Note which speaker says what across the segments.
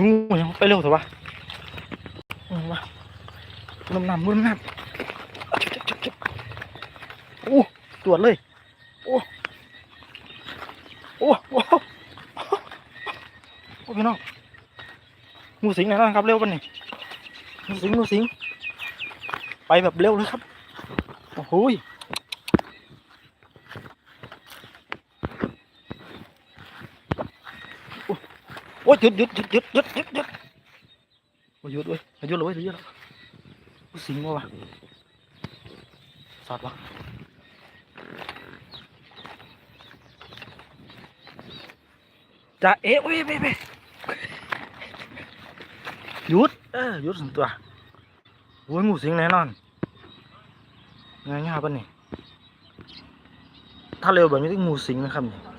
Speaker 1: งูยังไปเร็วเถอะวะอืมวะน้ำน้ำน้ำน้ำจุ๊บจุ๊บจุ๊บจุ๊บโอ้ตรวจเลย โอ้โอ้โอ้โอ้พี่น้องงูสิงแน่นอนครับเร็วปะนี่งูสิงงูสิง ไปแบบเร็วเลยครับ โอ้โหยโอ้ยหยุดหยุดหยุดหยุดหยุดหยุดหยุดโอ้ยหยุดเว้ยหยุดเลยเว้ยหยุดแล้วสิงวะวะสอดวะจะเอ๊ะเว้ยเว้ยเว้ยหยุดเออหยุดสันตัวโอ้ยงูสิงแน่นอนง่ายง่ายปะนี่ถ้าเร็วแบบนี้ต้องงูสิงนะครับนี่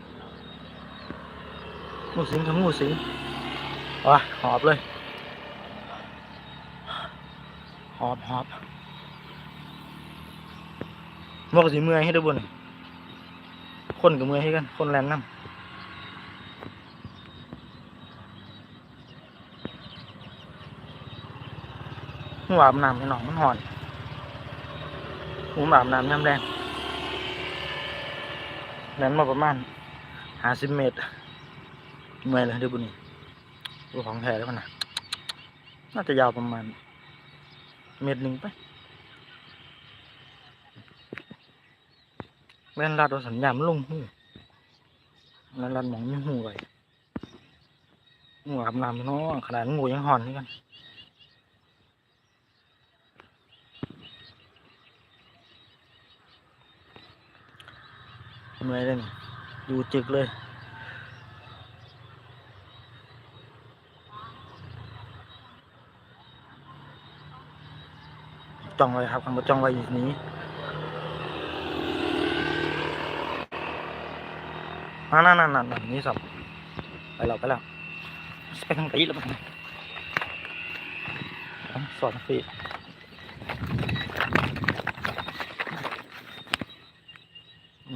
Speaker 1: งูสิงทั้งงูสิงว่ะหอบเลย หอบหอบบอกสิเมื่อยให้ดูบนนี่คนกับเมื่อยให้กัน คนแรงน้ำหัวอาบน้ำให้น้องมันหอนหัวอาบน้ำยามแรงนั้นมาประมาณห้าสิบเมตร เมื่อยเลยเดี๋ยวบุนี่ดูของแท้แล้วมันนะน่าจะยาวประมาณ เมตรหนึ่งไปแล่นลัดเอาสัญญาณมันลงหูแล่นลัดมองมีหูไว้หัวอาบน้ำพี่น้องขนาดงูยังหอนนี่กันเมื่อยเลยนี่ดูจึกเลย จ้องไว้ครับคำว่าจ้องไว้อยู่นี้นั่นนั่นนั่นนี่สับไปแล้วไปแล้วไปทางไหนแล้วมันสอนฟรี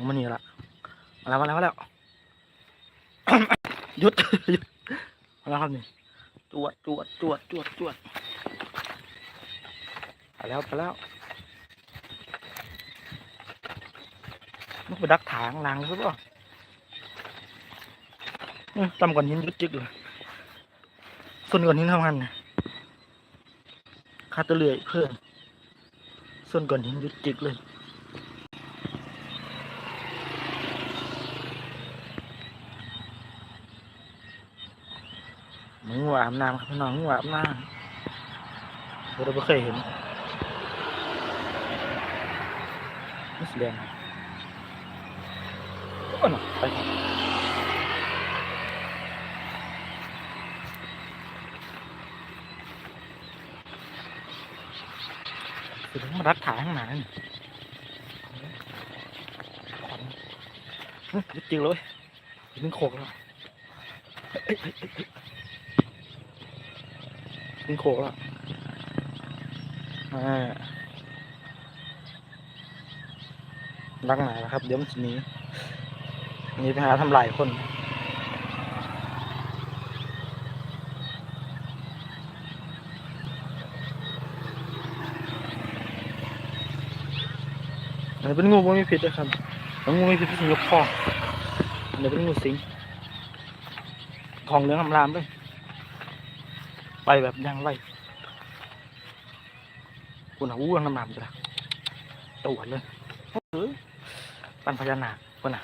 Speaker 1: มันนี่ละมาแล้วมาแล้วมาแล้วหยุดหยุดมาแล้วครับนี่จวดจวดจวดจวดจวด ไปแล้วไปแล้วมันไปดักถางลางหรือเปล่าตำก่อนหินยุดจึกเลยส่วนก่อนหินทำงานนะคาตะเลื่อยเพิ่มส่วนก่อนหินยุดจึกเลยหมึงว่าอาบน้ำครับพี่น้องมึงว่าอาบน้ำเราไม่เคยเห็น นี่สีแดงโอ้หน่ะไปครับคือต้องมารัดขาข้างหน้านี่ขวัญเฮ้ยจริงเลยเป็นโขกแล้วเอ้ยเอ้ยเอ้ยเอ้ยขึ้นโคกแล้วอ่า ลักหนาแล้วครับ เดี๋ยวมันจะหนีหนีไปหาทำลายคนอันนี้เป็นงูไม่มีพิษนะครับแล้วงูไม่มีพิษที่ยกคออันนี้เป็นงูสิงของเหลืองอำรามเลยไปแบบยังไวคุณเอาอ้วน้ำหนามจ้ะตัวเลย ปันพญานาคคนน่ะ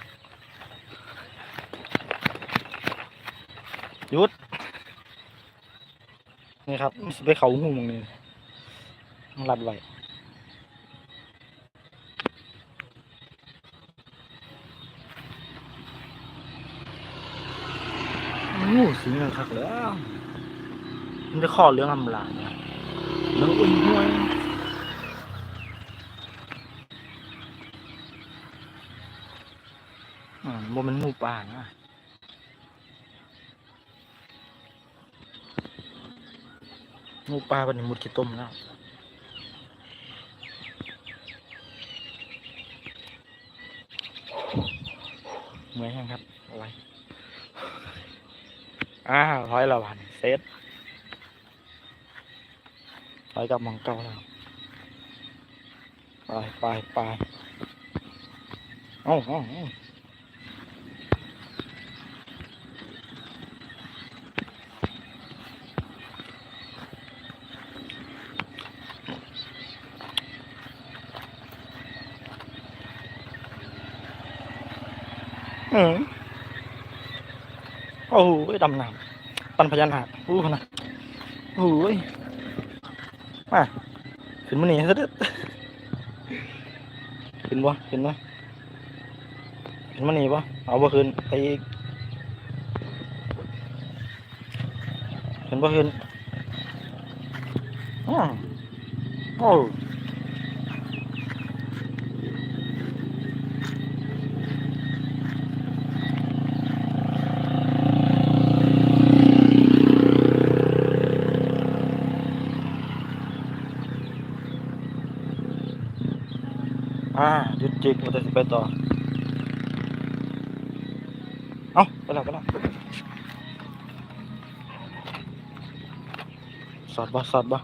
Speaker 1: ยุดนี่ครับไปเขาหูมองนี่ต้องรัดไว้งูสิงคักแล้วมันจะข้อเรื่องอำลาเนี่ยเรื่องอุ่นห้วย งูป่านะมูป่าเป็นมุดขี้ต้มแล้วเหมือยยังครับเอาไว้อ้าวถอยละวันเซตถอยกับมองเก่าแล้วไปไปไปเอ้าเเออโอ้โหดำน้ำปันพญานาอู้นาดโอ้ยมาขึ้นมาหนีซะด้อขึ้นบ่ขึ้นบ่ขึ้นมาหนีบ่เอาบ่ขึ้นไปอีกขึ้นบ่ขึ้นอ้าวโอ้ อ่าหยุดจิกว่าจะไปต่อ เอาไปแล้วไปแล้วสอดบ่สอดบ่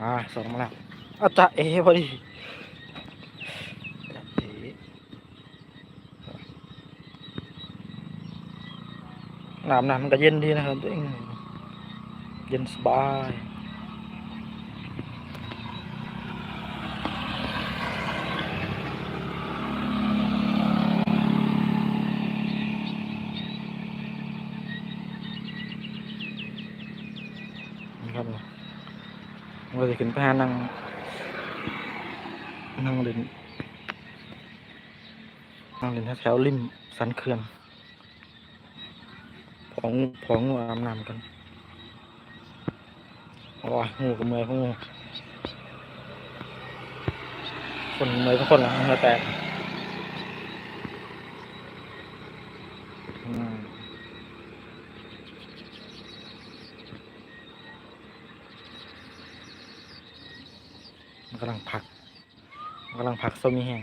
Speaker 1: อ่าสอดมาแล้วอาจารย์เอพอดีน้ำน้ำมันก็เย็นดีนะครับตัวเองเย็นสบายนี่ครับเนี่ย เราจะขึ้นไปหานั่งนั่งเล่นนั่งเล่นแถวริมสันเขื่อนผองผองงูอาบน้ำกันโอ้ยงูกับเมื่อยพวกงูคนเมื่อยทุกคนละเหงื่อแตก มันกำลังพักมันกำลังพักส้มีแห้ง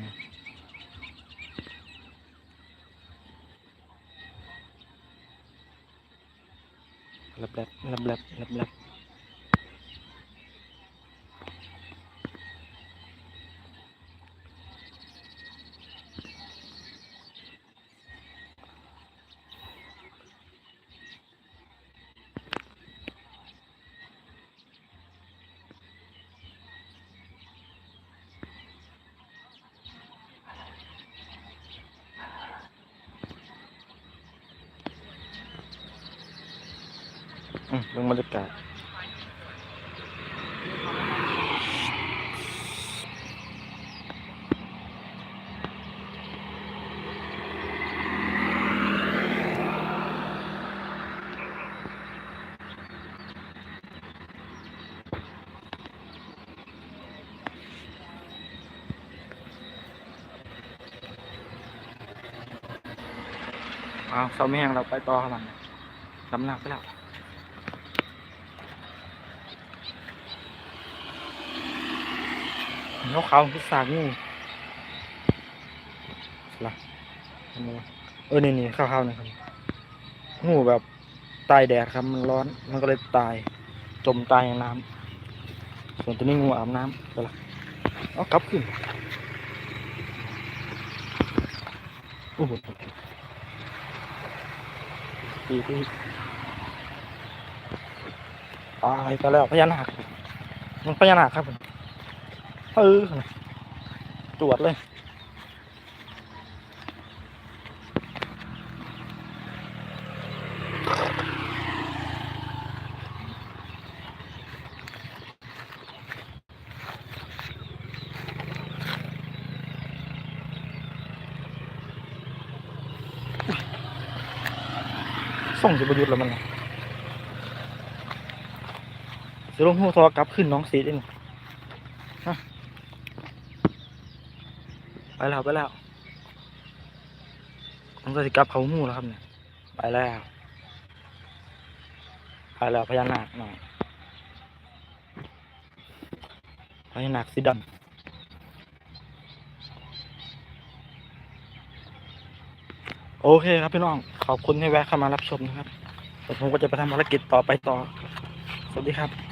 Speaker 1: แลบแลบแลบแลบแลบแลบ เรื่องบรรยากาศเอาเสาไม่งเราไปต่อข้างหลังสำลักไปแล้ว เขาเขาคือสากงูล่ะอันนี้วะเออนี่นี่ข้าวๆนะครับงูแบบตายแดดครับ มันร้อนมันก็เลยตาย จมตายในน้ำส่วนตัวนี้งูอาบน้ำไปละเอากลับขึ้นโอ้โหปีที่ตายไปแล้วพญานาคมันพญานาคครับผม เออตรวจเลย ส่งจะประยุทธ์แล้วมันน่ะจะลงหัวทอกลับขึ้นน้องสีเองฮะ ไปแล้วไปแล้วต้องจะกลับเขาหูแล้วครับเนี่ยไปแล้วไปแล้วพญานาคหน่อยพญานาคสีดำโอเคครับพี่น้องขอบคุณที่แวะเข้ามารับชมนะครับผมก็จะไปทำภารกิจต่อไปต่อ สวัสดีครับ